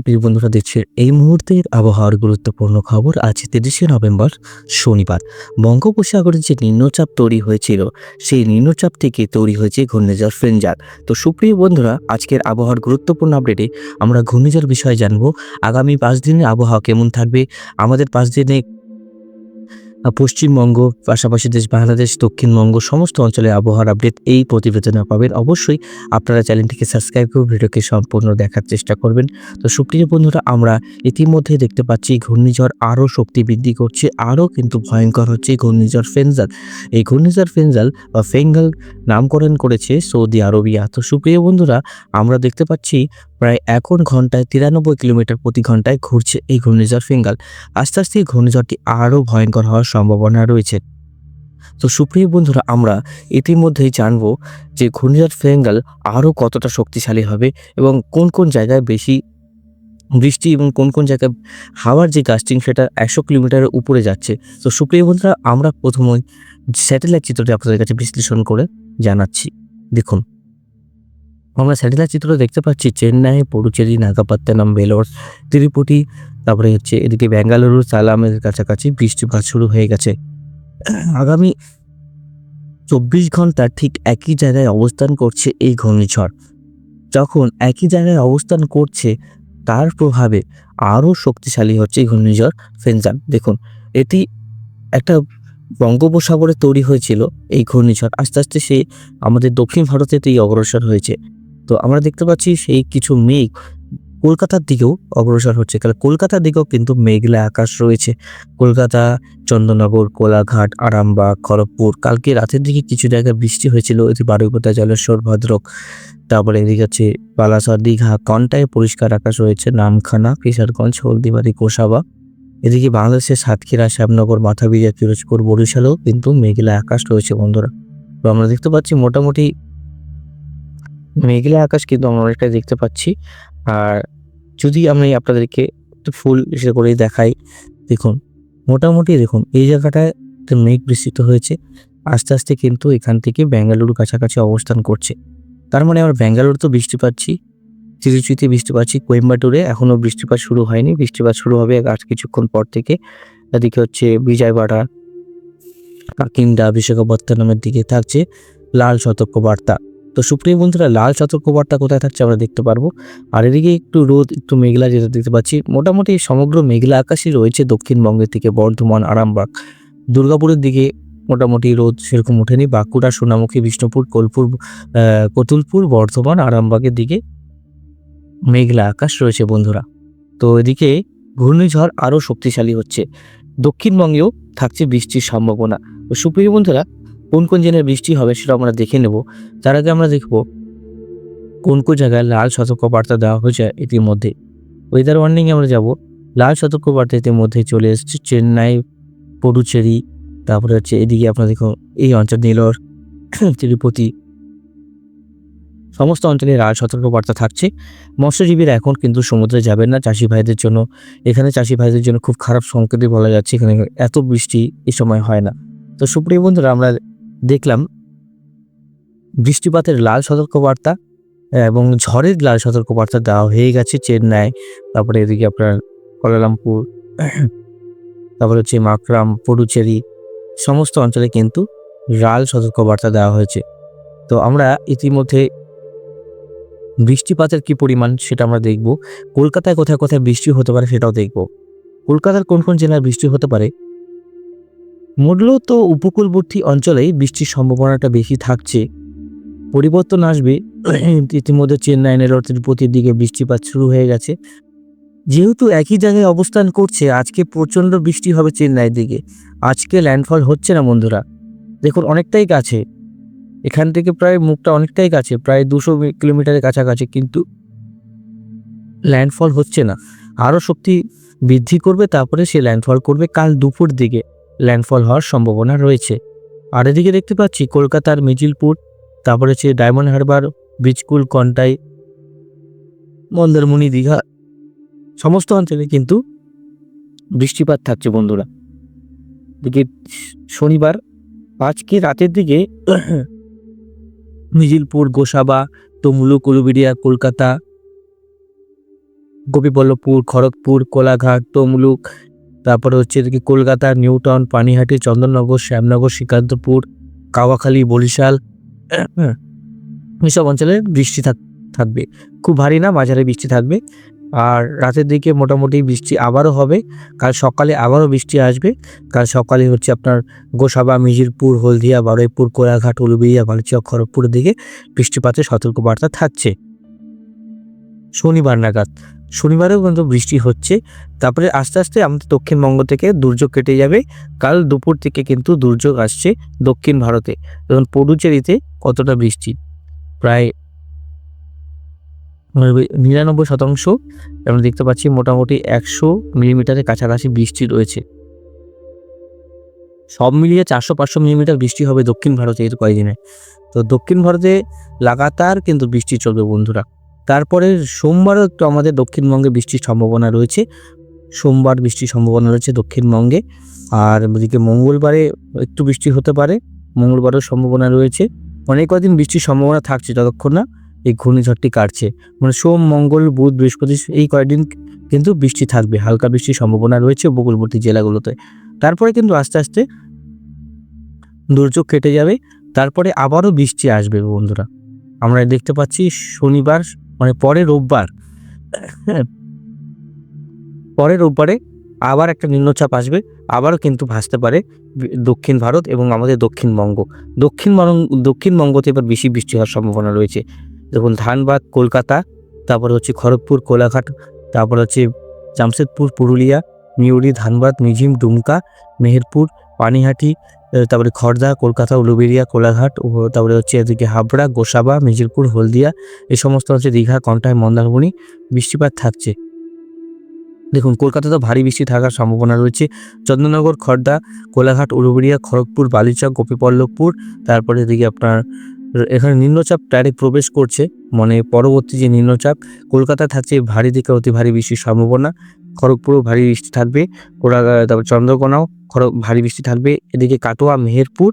প্রিয় বন্ধুরা দেখছে এই মুহূর্তের আবহাওয়ার গুরুত্বপূর্ণ খবর আজ তিরিশে নভেম্বর শনিবার। বঙ্গোপসাগরে যে নিম্নচাপ তৈরি হয়েছিল, সেই নিম্নচাপ থেকে তৈরি হয়েছে ঘূর্ণিঝড় ফ্রেঞ্জার তো সুপ্রিয় বন্ধুরা, আজকের আবহাওয়ার গুরুত্বপূর্ণ আপডেটে আমরা ঘূর্ণিঝড় বিষয়ে জানব। আগামী পাঁচ দিনের আবহাওয়া কেমন থাকবে? আমাদের পাঁচ দিনে পশ্চিমবঙ্গ, পাশাপাশি দেশ বাংলাদেশ, দক্ষিণবঙ্গ, সমস্ত অঞ্চলের আবহাওয়ার আপডেট এই প্রতিবেদনে পাবেন। অবশ্যই আপনারা চ্যানেলটিকে সাবস্ক্রাইব করে ভিডিওকে সম্পূর্ণ দেখার চেষ্টা করবেন। তো সুপ্রিয় বন্ধুরা, আমরা ইতিমধ্যে দেখতে পাচ্ছি ঘূর্ণিঝড় আরও শক্তি বৃদ্ধি করছে, আরও কিন্তু ভয়ঙ্কর হচ্ছে ঘূর্ণিঝড় ফেনজাল। এই ঘূর্ণিঝড় ফেনজাল বা ফেঙ্গাল নামকরণ করেছে সৌদি আরবিয়া। তো সুপ্রিয় বন্ধুরা, আমরা দেখতে পাচ্ছি প্রায় এখন ঘন্টায় তিরানব্বই কিলোমিটার প্রতি ঘন্টায় ঘুরছে এই ঘূর্ণিঝড় ফেঙ্গাল। আস্তে আস্তে এই ঘূর্ণিঝড়টি আরও ভয়ঙ্কর হওয়ার সম্ভাবনা রয়েছে। তো সুপ্রিয় বন্ধুরা, আমরা ইতিমধ্যেই জানব যে ঘূর্ণিঝড় ফেঙ্গাল আরও কতটা শক্তিশালী হবে এবং কোন কোন জায়গায় বেশি বৃষ্টি এবং কোন কোন জায়গায় হাওয়ার যে গাস্টিং সেটা একশো কিলোমিটারের উপরে যাচ্ছে। তো সুপ্রিয় বন্ধুরা, আমরা প্রথমে স্যাটেলাইট চিত্রটি আপনাদের কাছে বিশ্লেষণ করে জানাচ্ছি। দেখুন। আমরা স্যাটেলাইট চিত্র দেখতে পাচ্ছি। চেন্নাই পডুচেরি নাগাপাত্তানাম বেলোর তিরুপতি, তারপরে হচ্ছে এদিকে বেঙ্গালুরু সালামের কাছাকাছি বৃষ্টিপাত শুরু হয়ে গেছে। আগামী চব্বিশ ঘণ্টা ঠিক একই জায়গায় অবস্থান করছে এই ঘূর্ণিঝড়। যখন একই জায়গায় অবস্থান করছে, তার প্রভাবে আরও শক্তিশালী হচ্ছে ঘূর্ণিঝড় ফেনজান। দেখুন, এটি একটা বঙ্গোপসাগরে তৈরি হয়েছিল এই ঘূর্ণিঝড়। আস্তে আস্তে সে আমাদের দক্ষিণ ভারতেতেই অগ্রসর হয়েছে। তো আমরা দেখতে পাচ্ছি সেই কিছু মেঘ কলকাতার দিকেও অগ্রসর হচ্ছে। কারণ কলকাতার দিকেও কিন্তু মেঘলা আকাশ রয়েছে। কলকাতা, চন্দননগর, কোলাঘাট, আরামবাগ, খড়গপুর, কালকে রাতের দিকে কিছু জায়গায় বৃষ্টি হয়েছিল। এটি বারুইপোতা জলেশ্বর, ভদ্রক, তারপরে এদিকে আছে বালাসর, দীঘা, কন্টায় পরিষ্কার আকাশ রয়েছে। নামখানা, কিশোরগঞ্জ, হলদিবাড়ি কোষাবা এদিকে বাংলাদেশের সাতক্ষীরা, শ্যামনগর মাথাবিজা পিরোজপুর, বরিশালেও কিন্তু মেঘলা আকাশ রয়েছে বন্ধুরা। তো আমরা দেখতে পাচ্ছি মোটামুটি মেঘলা আকাশ কিন্তু আমরা অনেকটাই দেখতে পাচ্ছি। আর যদি আমি আপনাদেরকে একটু ফুল ইসে করে দেখাই, দেখুন, মোটামুটি দেখুন, এই জায়গাটায় মেঘ বিস্তৃত হয়েছে। আস্তে আস্তে কিন্তু এখান থেকে বেঙ্গালুরু কাছাকাছি অবস্থান করছে। তার মানে আমরা ব্যাঙ্গালোর তো বৃষ্টি পাচ্ছি তিরুচিতে বৃষ্টি পাচ্ছি কোয়েম্বাটুরে এখনও বৃষ্টিপাত শুরু হয়নি। বৃষ্টিপাত শুরু হবে আর কিছুক্ষণ পর থেকে। এদিকে হচ্ছে বিজয়বাড়া কাকিন্দা বিশাখাপত্তনমের দিকে থাকছে লাল সতর্ক বার্তা তো সুপ্রিয় বন্ধুরা, লাল সতর্ক বার্তা কোথায় থাকছে আমরা দেখতে পারব। আর এদিকে একটু রোদ, একটু মেঘলা যেটা দেখতে পাচ্ছি। মোটামুটি সমগ্র মেঘলা আকাশই রয়েছে দক্ষিণবঙ্গের থেকে বর্ধমান, আরামবাগ। দুর্গাপুরের দিকে মোটামুটি রোদ সেরকম ওঠেনি। বাঁকুড়া, সোনামুখী, বিষ্ণুপুর, কোলপুর কতুলপুর, বর্ধমান, আরামবাগের দিকে মেঘলা আকাশ রয়েছে বন্ধুরা। তো এদিকে ঘূর্ণিঝড় আরও শক্তিশালী হচ্ছে। দক্ষিণবঙ্গেও থাকছে বৃষ্টির সম্ভাবনা। সুপ্রিয় বন্ধুরা কোন কোন জেলায় বৃষ্টি হবে সেটা আমরা দেখে নেব। তার আগে আমরা দেখব কোন কোন জায়গায় লাল সতর্ক বার্তা দেওয়া হয়েছে ইতিমধ্যে। ওয়েদার ওয়ার্নিংয়ে আমরা যাব। লাল সতর্ক বার্তা ইতিমধ্যে চলে এসেছে চেন্নাই পডুচেরি তারপরে হচ্ছে এদিকে আপনার দেখুন এই অঞ্চল নীলর, তিরুপতি, সমস্ত অঞ্চলে লাল সতর্ক বার্তা থাকছে। মৎস্যজীবীরা এখন কিন্তু সমুদ্রে যাবেন না চাষি ভাইদের জন্য। এখানে চাষি ভাইদের জন্য খুব খারাপ সংকেতই বলা যাচ্ছে। এখানে এত বৃষ্টি এ সময় হয় না। তো সুপ্রিয় বন্ধুরা, আমরা দেখলাম বৃষ্টিপাতের লাল সতর্কবার্তা এবং ঝড়ের লাল সতর্কবার্তা দেওয়া হয়ে গেছে চেন্নাই, তারপরে এদিকে আপনার কোলালামপুর তারপরে হচ্ছে মাকরাম, পডুচেরি, সমস্ত অঞ্চলে কিন্তু লাল সতর্কবার্তা দেওয়া হয়েছে। তো আমরা ইতিমধ্যে বৃষ্টিপাতের কি পরিমাণ সেটা আমরা দেখব। কলকাতায় কোথায় কোথায় বৃষ্টি হতে পারে সেটাও দেখব। কলকাতার কোন কোন জেলায় বৃষ্টি হতে পারে মূলত উপকূলবর্তী অঞ্চলেই বৃষ্টির সম্ভাবনাটা বেশি থাকছে। পরিবর্তন আসবে। ইতিমধ্যে চেন্নাই নেলোর তিরুপতির দিকে বৃষ্টিপাত শুরু হয়ে গেছে। যেহেতু একই জায়গায় অবস্থান করছে, আজকে প্রচণ্ড বৃষ্টি হবে চেন্নাইয়ের দিকে। আজকে ল্যান্ডফল হচ্ছে না, বন্ধুরা। দেখুন, অনেকটাই কাছে। এখান থেকে প্রায় মুখটা অনেকটাই কাছে, প্রায় দুশো কিলোমিটারের কাছাকাছি, কিন্তু ল্যান্ডফল হচ্ছে না। আরও শক্তি বৃদ্ধি করবে, তারপরে সে ল্যান্ডফল করবে কাল দুপুর দিকে। ল্যান্ডফল হওয়ার সম্ভাবনা রয়েছে। আর এদিকে দেখতে পাচ্ছি কলকাতার মিজিলপুর, তারপরে হচ্ছে ডায়মন্ড হারবার বিচকুল কন্টাই, মন্দারমণি, দীঘা, সমস্ত অঞ্চলে কিন্তু বৃষ্টিপাত থাকছে বন্ধুরা। দিকে শনিবার আজকে রাতের দিকে মিজিলপুর, গোসাবা তমুলু কুলুবিড়িয়া কলকাতা, গোপীবল্লভপুর, খড়গপুর, কোলাঘাট, তমলুক তারপরে হচ্ছে এদিকে কলকাতা, নিউটাউন, পানিহাটি, চন্দননগর, শ্যামনগর শ্রীকান্তপুর কাওয়াখালী, বরিশাল, এসব অঞ্চলে বৃষ্টি থাক থাকবে। খুব ভারী না, মাঝারি বৃষ্টি থাকবে। আর রাতের দিকে মোটামুটি বৃষ্টি আবারও হবে। কাল সকালে আবারও বৃষ্টি আসবে। কাল সকালে হচ্ছে আপনার গোসাবা মিজিরপুর হলদিয়া, বারুইপুর, কোলাঘাট, উলুবেড়িয়া বালুচিয়া খড়গপুরের দিকে বৃষ্টিপাতের সতর্কবার্তা থাকছে। শনিবার নাগাদ। শনিবারেও কিন্তু বৃষ্টি হচ্ছে। তারপরে আস্তে আস্তে আমাদের দক্ষিণবঙ্গ থেকে দুর্যোগ কেটে যাবে। কাল দুপুর থেকে কিন্তু দুর্যোগ আসছে দক্ষিণ ভারতে। এবং পডুচেরিতে কতটা বৃষ্টি? প্রায় নিরানব্বই শতাংশ। আমরা দেখতে পাচ্ছি মোটামুটি একশো মিলিমিটারের কাছাকাছি বৃষ্টি রয়েছে। সব মিলিয়ে চারশো পাঁচশো মিলিমিটার বৃষ্টি হবে দক্ষিণ ভারতে এর কয়েকদিনে। তো দক্ষিণ ভারতে লাগাতার কিন্তু বৃষ্টি চলবে বন্ধুরা। তারপরে সোমবারও একটু আমাদের দক্ষিণবঙ্গে বৃষ্টির সম্ভাবনা রয়েছে। সোমবার বৃষ্টির সম্ভাবনা রয়েছে দক্ষিণবঙ্গে। আর ওদিকে মঙ্গলবারে একটু বৃষ্টি হতে পারে, মঙ্গলবারও সম্ভাবনা রয়েছে। অনেক কদিন বৃষ্টির সম্ভাবনা থাকছে যতক্ষণ না এই ঘূর্ণিঝড়টি কাটছে। মানে সোম, মঙ্গল, বুধ, বৃহস্পতি এই কয়েকদিন কিন্তু বৃষ্টি থাকবে, হালকা বৃষ্টির সম্ভাবনা রয়েছে উপকূলবর্তী জেলাগুলোতে। তারপরে কিন্তু আস্তে আস্তে দুর্যোগ কেটে যাবে। তারপরে আবারও বৃষ্টি আসবে বন্ধুরা। আমরা দেখতে পাচ্ছি শনিবার মানে পরে রোববার, পরে রোববারে আবার একটা নিম্নচাপ আসবে, আবারও কিন্তু ভাসতে পারে দক্ষিণ ভারত এবং আমাদের দক্ষিণবঙ্গ। দক্ষিণবঙ্গ দক্ষিণবঙ্গতে এবার বেশি বৃষ্টি হওয়ার সম্ভাবনা রয়েছে। দেখুন, ধানবাদ, কলকাতা, তারপর হচ্ছে খড়গপুর, কোলাঘাট, তারপর হচ্ছে জামশেদপুর, পুরুলিয়া মিউরি ধানবাদ মিঝিম ডুমকা মেহেরপুর, পানিহাটি তারপরে খড়দা কলকাতা, উলুবেরিয়া, কোলাঘাট, ও তারপরে হচ্ছে এদিকে হাবড়া, গোসাবা মেজিরপুর হলদিয়া এই সমস্ত হচ্ছে দীঘা, কন্টাই, মন্দারমণি বৃষ্টিপাত থাকছে। দেখুন, কলকাতাতে ভারী বৃষ্টি থাকার সম্ভাবনা রয়েছে। চন্দননগর খড়দা কোলাঘাট উলুবেড়িয়া খড়গপুর, বালিচক গোপীপল্লভপুর তারপরে এদিকে আপনার এখানে নিম্নচাপ ডাইরেক্ট প্রবেশ করছে মানে পরবর্তী যে নিম্নচাপ, কলকাতা থাকছে ভারী থেকে অতি ভারী বৃষ্টির সম্ভাবনা, খড়গপুরও ভারী বৃষ্টি থাকবে কোলা তারপর চন্দ্রকোনাও ভারী বৃষ্টি থাকবে। এদিকে কাটোয়া, মেহেরপুর,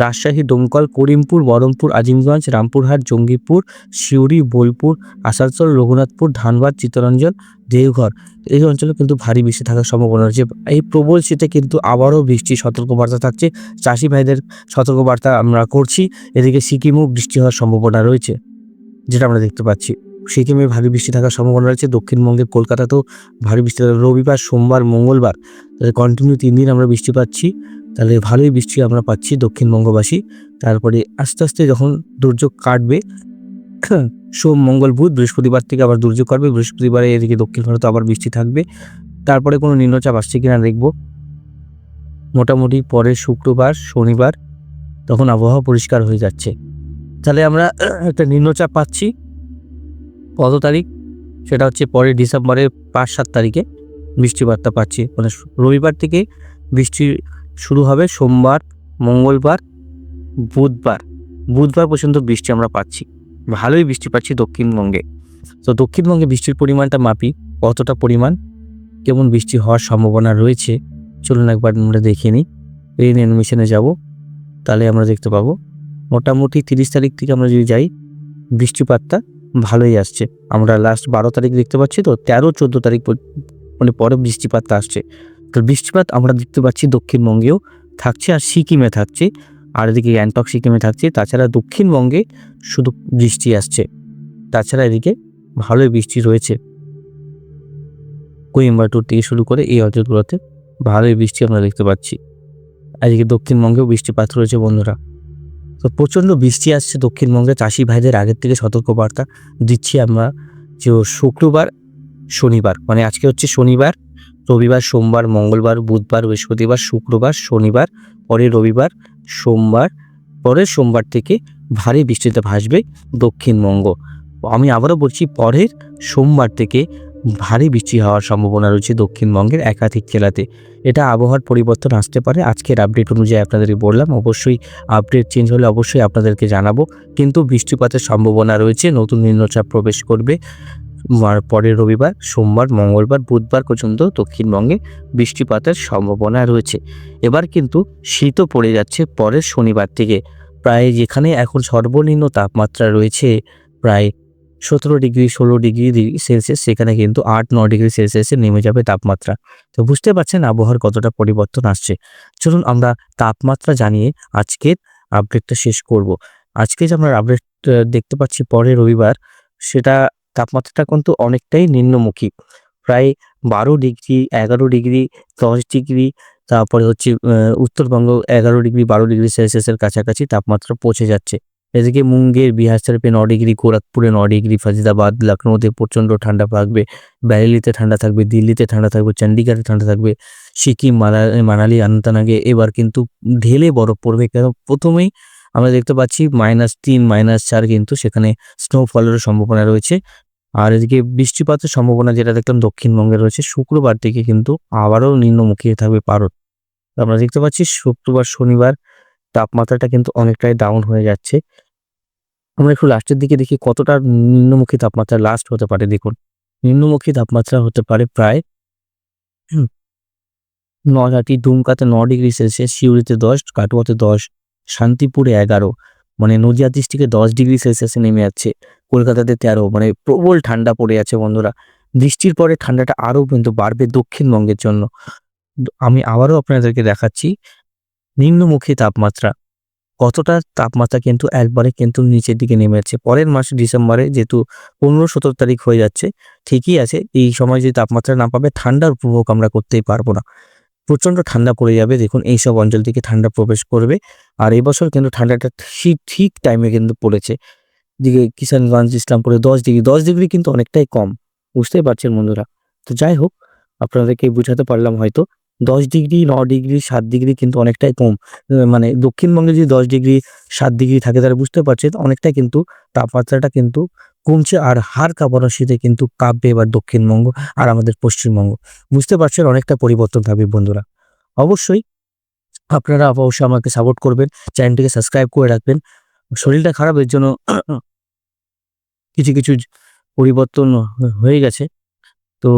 রাজশাহী, দমকল, করিমপুর, বহরমপুর, আজিমগঞ্জ, রামপুরহাট, জঙ্গিপুর, সিউড়ি, বোলপুর, আসানসোল, রঘুনাথপুর, ধানবাদ, চিত্তরঞ্জন, দেওঘর। এই অঞ্চলে কিন্তু ভারী বৃষ্টি থাকার সম্ভাবনা রয়েছে। এই প্রবল শীতে কিন্তু আবারও বৃষ্টির সতর্কবার্তা থাকছে। চাষি ভাইদের সতর্কবার্তা আমরা করছি। এদিকে সিকিমেও বৃষ্টি হওয়ার সম্ভাবনা রয়েছে, যেটা আমরা দেখতে পাচ্ছি। সিকিমে ভারী বৃষ্টি থাকার সম্ভাবনা রয়েছে। দক্ষিণবঙ্গের কলকাতাতেও ভারী বৃষ্টি রবিবার, সোমবার, মঙ্গলবার তাহলে কন্টিনিউ তিন দিন আমরা বৃষ্টি পাচ্ছি। তাহলে ভালোই বৃষ্টি আমরা পাচ্ছি দক্ষিণবঙ্গবাসী। তারপরে আস্তে আস্তে যখন দুর্যোগ কাটবে, সোম, মঙ্গল, বুধ, বৃহস্পতিবার থেকে আবার দুর্যোগ কাটবে। বৃহস্পতিবারে এদিকে দক্ষিণ ভারতে আবার বৃষ্টি থাকবে। তারপরে কোনো নিম্নচাপ আসছে কিনা দেখব। মোটামুটি পরে শুক্রবার, শনিবার তখন আবহাওয়া পরিষ্কার হয়ে যাচ্ছে। তাহলে আমরা একটা নিম্নচাপ পাচ্ছি। কত তারিখ, সেটা হচ্ছে পরে ডিসেম্বরের পাঁচ সাত তারিখে বৃষ্টিপাতটা পাচ্ছি। মানে রবিবার থেকে বৃষ্টি শুরু হবে সোমবার, মঙ্গলবার, বুধবার। বুধবার পর্যন্ত বৃষ্টি আমরা পাচ্ছি। ভালোই বৃষ্টি পাচ্ছি দক্ষিণবঙ্গে। তো দক্ষিণবঙ্গে বৃষ্টির পরিমাণটা মাপি, কতটা পরিমাণ, কেমন বৃষ্টি হওয়ার সম্ভাবনা রয়েছে, চলুন একবার আমরা দেখে নিই। রেন অ্যানিমেশনে যাব, তাহলে আমরা দেখতে পাবো। মোটামুটি তিরিশ তারিখ থেকে আমরা যদি যাই, বৃষ্টিপাতটা ভালোই আসছে। আমরা লাস্ট বারো তারিখ দেখতে পাচ্ছি তো, তেরো, চোদ্দ তারিখ মানে পরে বৃষ্টিপাতটা আসছে। তো বৃষ্টিপাত আমরা দেখতে পাচ্ছি দক্ষিণবঙ্গেও থাকছে আর সিকিমে থাকছে। আর এদিকে গ্যাংটক সিকিমে থাকছে, তাছাড়া দক্ষিণবঙ্গে শুধু বৃষ্টি আসছে। তাছাড়া এদিকে ভালোই বৃষ্টি রয়েছে। কোয়েম্বাটুর থেকে শুরু করে এই অঞ্চলগুলোতে ভালোই বৃষ্টি আমরা দেখতে পাচ্ছি। এদিকে দক্ষিণবঙ্গেও বৃষ্টিপাত রয়েছে বন্ধুরা। তো প্রচণ্ড বৃষ্টি আসছে দক্ষিণবঙ্গে। চাষি ভাইদের আগের থেকে সতর্কবার্তা দিচ্ছি আমরা যে শুক্রবার, শনিবার মানে আজকে হচ্ছে শনিবার, রবিবার, সোমবার, মঙ্গলবার, বুধবার, বৃহস্পতিবার, শুক্রবার, শনিবার, পরে রবিবার, সোমবার, পরের সোমবার থেকে ভারী বৃষ্টিতে ভাসবে দক্ষিণবঙ্গ। আমি আবারও বলছি, পরের সোমবার থেকে ভারী বৃষ্টি হওয়ার সম্ভাবনা রয়েছে দক্ষিণবঙ্গের একাধিক জেলাতে। এটা আবহাওয়ার পরিবর্তন আসতে পারে। আজকের আপডেট অনুযায়ী আপনাদেরকে বললাম, অবশ্যই আপডেট চেঞ্জ হলে অবশ্যই আপনাদেরকে জানাব। কিন্তু বৃষ্টিপাতের সম্ভাবনা রয়েছে, নতুন নিম্নচাপ প্রবেশ করবে। পরের রবিবার, সোমবার, মঙ্গলবার, বুধবার পর্যন্ত দক্ষিণবঙ্গে বৃষ্টিপাতের সম্ভাবনা রয়েছে। এবার কিন্তু শীতও পড়ে যাচ্ছে পরের শনিবার থেকে। প্রায় যেখানে এখন সর্বনিম্ন তাপমাত্রা রয়েছে, প্রায় সতেরো ডিগ্রি, ষোলো ডিগ্রি সেলসিয়াস সেখানে কিন্তু আট, ন ডিগ্রি সেলসিয়াসে নেমে যাবে তাপমাত্রা। তো বুঝতে পারছেন আবহাওয়ার কতটা পরিবর্তন আসছে। চলুন আমরা তাপমাত্রা জানিয়ে আজকের আপডেটটা শেষ করব। আজকে যে আমরা আপডেট দেখতে পাচ্ছি পরের রবিবার, সেটা তাপমাত্রাটা কিন্তু অনেকটাই নিম্নমুখী। প্রায় বারো ডিগ্রি, এগারো ডিগ্রি, দশ ডিগ্রি, তারপরে হচ্ছে উত্তরবঙ্গ এগারো ডিগ্রি, বারো ডিগ্রি সেলসিয়াসের কাছাকাছি তাপমাত্রা পৌঁছে যাচ্ছে। এদিকে মুঙ্গের বিহার শরীফে ন ডিগ্রি গোরখপুরে ন ডিগ্রি ফরিদাবাদ লখনৌতে প্রচণ্ড ঠান্ডা থাকবে, ব্যারেলিতে ঠান্ডা থাকবে, দিল্লিতে ঠান্ডা থাকবে, চণ্ডীগড়ে ঠান্ডা থাকবে, সিকিম মানালি আনন্তনাগে এবার কিন্তু ঢেলে বরফ পড়বে কেন? প্রথমেই আমরা দেখতে পাচ্ছি মাইনাস তিন, মাইনাস চার কিন্তু সেখানে স্নোফলেরও সম্ভাবনা রয়েছে। আর এদিকে বৃষ্টিপাতের সম্ভাবনা যেটা দেখলাম দক্ষিণবঙ্গে রয়েছে, শুক্রবার থেকে কিন্তু আবারও নিম্নমুখী থাকবে ভারত আমরা দেখতে পাচ্ছি শুক্রবার, শনিবার তাপমাত্রাটা কিন্তু অনেকটাই ডাউন হয়ে যাচ্ছে। আমরা একটু লাস্টের দিকে দেখি কতটা নিম্নমুখী তাপমাত্রা লাস্ট হতে পারে। দেখুন নিম্নমুখী তাপমাত্রা হতে পারে প্রায় হুম, নয়াটি দুমকাতে ন ডিগ্রি সেলসিয়াস সিউড়িতে দশ কাটুয়াতে দশ শান্তিপুরে এগারো মানে নদিয়া ডিস্ট্রিক্টে দশ ডিগ্রি সেলসিয়াসে নেমে যাচ্ছে কলকাতাতে তেরো মানে প্রবল ঠান্ডা পড়ে আছে বন্ধুরা। বৃষ্টির পরে ঠান্ডাটা আরও কিন্তু বাড়বে দক্ষিণবঙ্গের জন্য। আমি আবারও আপনাদেরকে দেখাচ্ছি নিম্নমুখী তাপমাত্রা। কতটা তাপমাত্রা কিন্তু একবারে কিন্তু নিচের দিকে নেমে যাচ্ছে। পরের মাস ডিসেম্বরে যেহেতু পনেরো সতেরো তারিখ হয়ে যাচ্ছে, ঠিকই আছে, এই সময় যদি তাপমাত্রা না পাবে, ঠান্ডার উপভোগ আমরা করতেই পারব না। প্রচণ্ড ঠান্ডা পড়ে যাবে, দেখুন এইসব অঞ্চল থেকে ঠান্ডা প্রবেশ করবে। আর এবছর কিন্তু ঠান্ডাটা ঠিক ঠিক টাইমে কিন্তু পড়েছে। দিকে কিষানগঞ্জ, ইসলামপুরে দশ ডিগ্রি দশ ডিগ্রি কিন্তু অনেকটাই কম। বুঝতেই পারছেন বন্ধুরা। তো যাই হোক, আপনাদেরকে বোঝাতে পারলাম হয়তো। দশ ডিগ্রি, ন ডিগ্রি, সাত ডিগ্রি কিন্তু অনেকটাই কম। মানে দক্ষিণবঙ্গে যদি দশ ডিগ্রি, সাত ডিগ্রি থাকে তাহলে বুঝতে পারছেন অনেকটাই কিন্তু তাপমাত্রাটা কিন্তু কমছে আর হার কাঁপানোর শীতে কিন্তু কাঁপবে এবার দক্ষিণবঙ্গ আর আমাদের পশ্চিমবঙ্গ। বুঝতে পারছেন অনেকটা পরিবর্তন থাকবে বন্ধুরা। অবশ্যই আপনারা অবশ্যই আমাকে সাপোর্ট করবেন চ্যানেলটিকে সাবস্ক্রাইব করে রাখবেন। শরীরটা খারাপ, এর জন্য কিছু কিছু পরিবর্তন হয়ে গেছে। তো